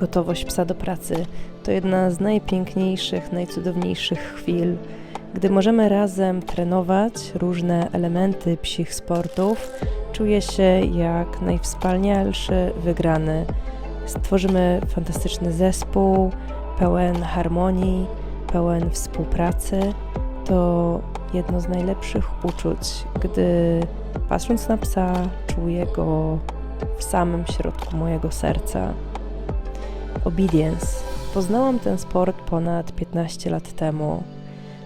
Gotowość psa do pracy to jedna z najpiękniejszych, najcudowniejszych chwil, gdy możemy razem trenować różne elementy psich sportów. Czuję się jak najwspanialszy wygrany. Stworzymy fantastyczny zespół, pełen harmonii, pełen współpracy. To jedno z najlepszych uczuć, gdy patrząc na psa, czuję go w samym środku mojego serca. Obedience. Poznałam ten sport ponad 15 lat temu.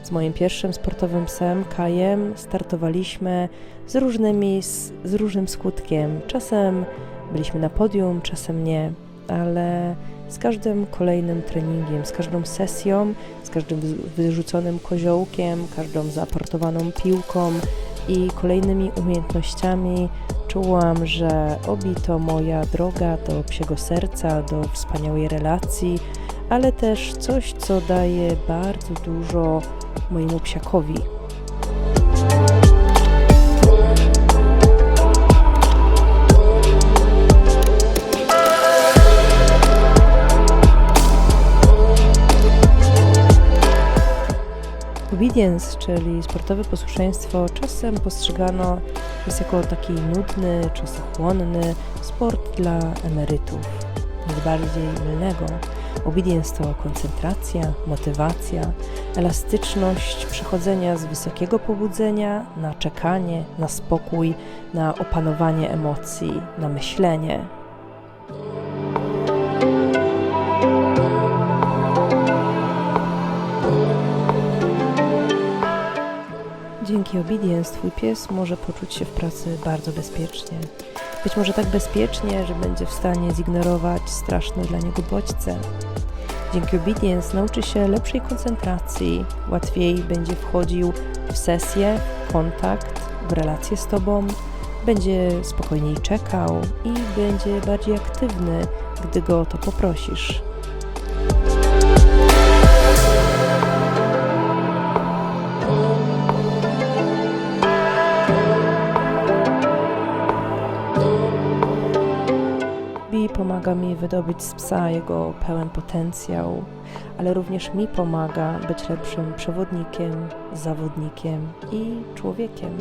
Z moim pierwszym sportowym psem, Kajem, startowaliśmy z, różnymi, z, z różnym skutkiem. Czasem byliśmy na podium, czasem nie, ale z każdym kolejnym treningiem, z każdą sesją, z każdym wy- wyrzuconym koziołkiem, każdą zaaportowaną piłką i kolejnymi umiejętnościami czułam, że obi to moja droga do psiego serca, do wspaniałej relacji, ale też coś, co daje bardzo dużo mojemu psiakowi. Obedience, czyli sportowe posłuszeństwo, czasem postrzegano jest jako taki nudny, czasochłonny sport dla emerytów. Nic bardziej mylnego. Obedience to koncentracja, motywacja, elastyczność przechodzenia z wysokiego pobudzenia na czekanie, na spokój, na opanowanie emocji, na myślenie. Dzięki Obedience Twój pies może poczuć się w pracy bardzo bezpiecznie. Być może tak bezpiecznie, że będzie w stanie zignorować straszne dla niego bodźce. Dzięki Obedience nauczy się lepszej koncentracji, łatwiej będzie wchodził w sesję, w kontakt, w relacje z Tobą, będzie spokojniej czekał i będzie bardziej aktywny, gdy go o to poprosisz. Pomaga mi wydobyć z psa jego pełen potencjał, ale również mi pomaga być lepszym przewodnikiem, zawodnikiem i człowiekiem.